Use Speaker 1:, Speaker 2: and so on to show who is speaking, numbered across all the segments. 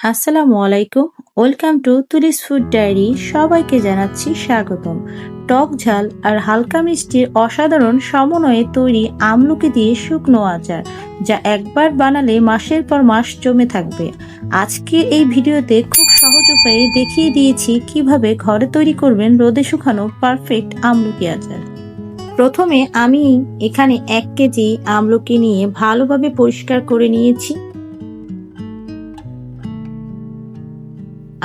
Speaker 1: আসসালামু আলাইকুম। Welcome to Tuli's food diary. সবাইকে জানাচ্ছি স্বাগতম। টক ঝাল আর হালকা মিষ্টির অসাধারণ সমন্বয়ে তৈরি আমলকি দিয়ে শুকনো আচার, যা একবার বানালে মাসের পর মাস জমে থাকবে। আজকে এই ভিডিওতে খুব সহজ উপায়ে দেখিয়ে দিয়েছি কীভাবে ঘরে তৈরি করবেন রোদে শুকানো পারফেক্ট আমলকি আচার। প্রথমে আমি এখানে এক কেজি আমলকি নিয়ে ভালোভাবে পরিষ্কার করে নিয়েছি।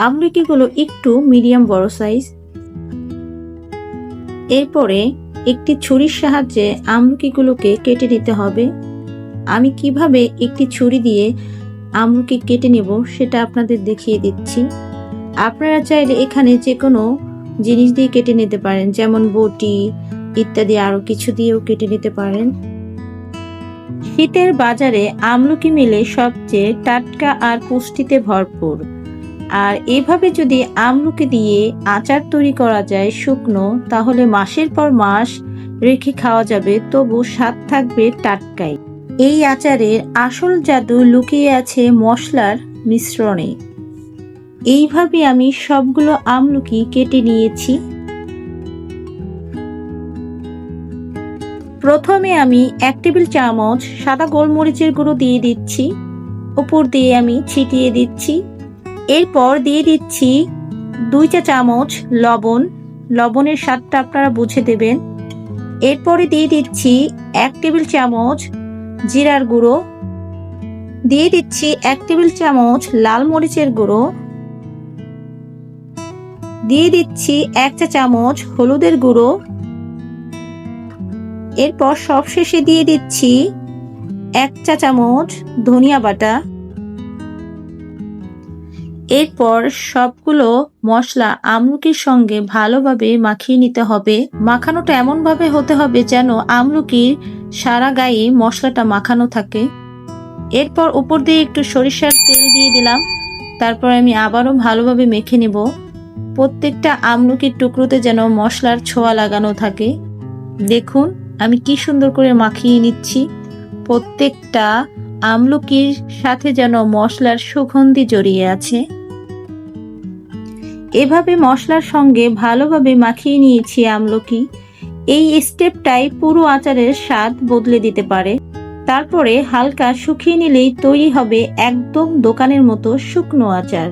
Speaker 1: আমলকিগুলো একটু মিডিয়াম বড় সাইজ। এরপরে একটি ছুরির সাহায্যে আমলকিগুলোকে কেটে নিতে হবে। আমি কীভাবে একটি ছুরি দিয়ে আমলকি কেটে নেব সেটা আপনাদের দেখিয়ে দিচ্ছি। আপনারা চাইলে এখানে যে কোনো জিনিস দিয়ে কেটে নিতে পারেন, যেমন বটি ইত্যাদি আরও কিছু দিয়েও কেটে নিতে পারেন। শীতের বাজারে আমলকি মিলে সবচেয়ে টাটকা আর পুষ্টিতে ভরপুর। আর এভাবে যদি আমলকি দিয়ে আচার তৈরি করা যায় শুকনো, তাহলে মাসের পর মাস রেখে খাওয়া যাবে, তবু স্বাদ থাকবে টাটকাই। এই আচারের আসল জাদু লুকিয়ে আছে মশলার মিশ্রণে। এইভাবে আমি সবগুলো আমলকি কেটে নিয়েছি। প্রথমে আমি এক টেবিল চামচ সাদা গোলমরিচের গুঁড়ো দিয়ে দিচ্ছি। উপর দিয়ে আমি ছিটিয়ে দিচ্ছি। এরপর দিয়ে দিচ্ছি দুই চা চামচ লবণ। লবণের স্বাদটা আপনারা বুঝে দেবেন। এরপরে দিয়ে দিচ্ছি এক টেবিল চামচ জিরার গুঁড়ো। দিয়ে দিচ্ছি এক টেবিল চামচ লাল মরিচের গুঁড়ো। দিয়ে দিচ্ছি এক চা চামচ হলুদের গুঁড়ো। এরপর সবশেষে দিয়ে দিচ্ছি এক চা চামচ ধনিয়া বাটা। এরপর সবগুলো মশলা আমলকির সঙ্গে ভালোভাবে মাখিয়ে নিতে হবে। মাখানোটা এমনভাবে হতে হবে যেন আমলকির সারা গায়ে মশলাটা মাখানো থাকে। এরপর উপর দিয়ে একটু সরিষার তেল দিয়ে দিলাম। তারপর আমি আবারও ভালোভাবে মেখে নেব। প্রত্যেকটা আমলকির টুকরোতে যেন মশলার ছোঁয়া লাগানো থাকে। দেখুন, আমি কি সুন্দর করে মাখিয়ে নিচ্ছি। প্রত্যেকটা আমলকির সাথে যেন মশলার সুগন্ধি জড়িয়ে আছে। এভাবে মশলার সঙ্গে ভালোভাবে মাখিয়ে নিয়েছি আমলকি। এই স্টেপটাই পুরো আচারের স্বাদ বদলে দিতে পারে। তারপরে হালকা শুকিয়ে নিলেই তৈরি হবে একদম দোকানের মতো শুকনো আচার।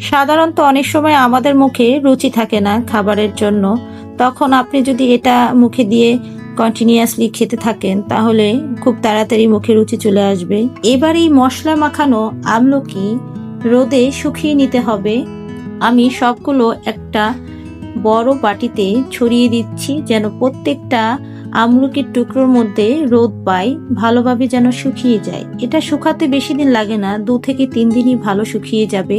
Speaker 1: সাধারণত অনেক সময় আমাদের মুখে রুচি থাকে না খাবারের জন্য। তখন আপনি যদি এটা মুখে দিয়ে কন্টিনিউয়াসলি খেতে থাকেন, তাহলে খুব তাড়াতাড়ি মুখে রুচি চলে আসবে। এবার এই মশলা মাখানো আমলকি রোদে শুকিয়ে নিতে হবে। আমি সবগুলো একটা বড় বাটিতে ছড়িয়ে দিচ্ছি যেন প্রত্যেকটা আমলকির টুকরোর মধ্যে রোদ পায়, ভালোভাবে যেন শুকিয়ে যায়। এটা শুকাতে বেশি দিন লাগে না, দু থেকে তিন দিনই ভালো শুকিয়ে যাবে।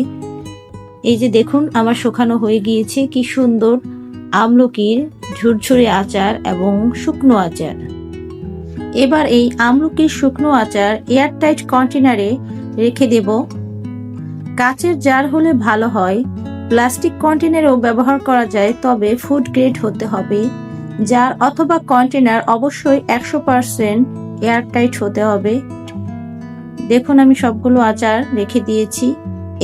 Speaker 1: এই যে দেখুন, আমার শুকানো হয়ে গিয়েছে। কি সুন্দর আমলকির ঝুরঝুরে আচার এবং শুকনো আচার। এবার এই আমলকির শুকনো আচার এয়ারটাইট কন্টেনারে রেখে দেব। কাচের জার হলে ভালো হয়। প্লাস্টিক কন্টেনারও ব্যবহার করা যায়, তবে ফুড গ্রেড হতে হবে, যার অথবা কন্টেনার অবশ্যই একশো পার্সেন্ট এয়ারটাইট হতে হবে। দেখুন আমি সবগুলো আচার রেখে দিয়েছি,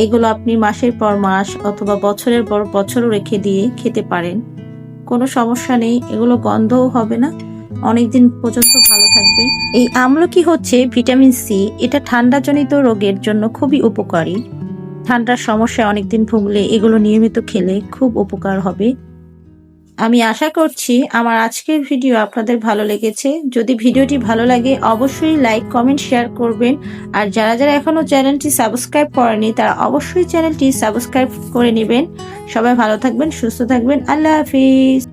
Speaker 1: এগুলো আপনি মাসের পর মাস অথবা বছরের পর বছরও রেখে দিয়ে খেতে পারেন, কোনো সমস্যা নেই, এগুলো গন্ধও হবে না, অনেকদিন পর্যন্ত ভালো থাকবে। এই আমলকি হচ্ছে ভিটামিন সি, এটা ঠান্ডাজনিত রোগের জন্য খুবই উপকারী। ঠান্ডার সমস্যায় অনেকদিন ভুগলে এগুলো নিয়মিত খেলে খুব উপকার হবে। আমি আশা করছি আমার আজকের ভিডিও আপনাদের ভালো লেগেছে। যদি ভিডিওটি ভালো লাগে, অবশ্যই লাইক, কমেন্ট, শেয়ার করবেন। আর যারা যারা এখনও চ্যানেলটি সাবস্ক্রাইব করেনি তারা অবশ্যই চ্যানেলটি সাবস্ক্রাইব করে নেবেন। সবাই ভালো থাকবেন, সুস্থ থাকবেন। আল্লাহ হাফিজ।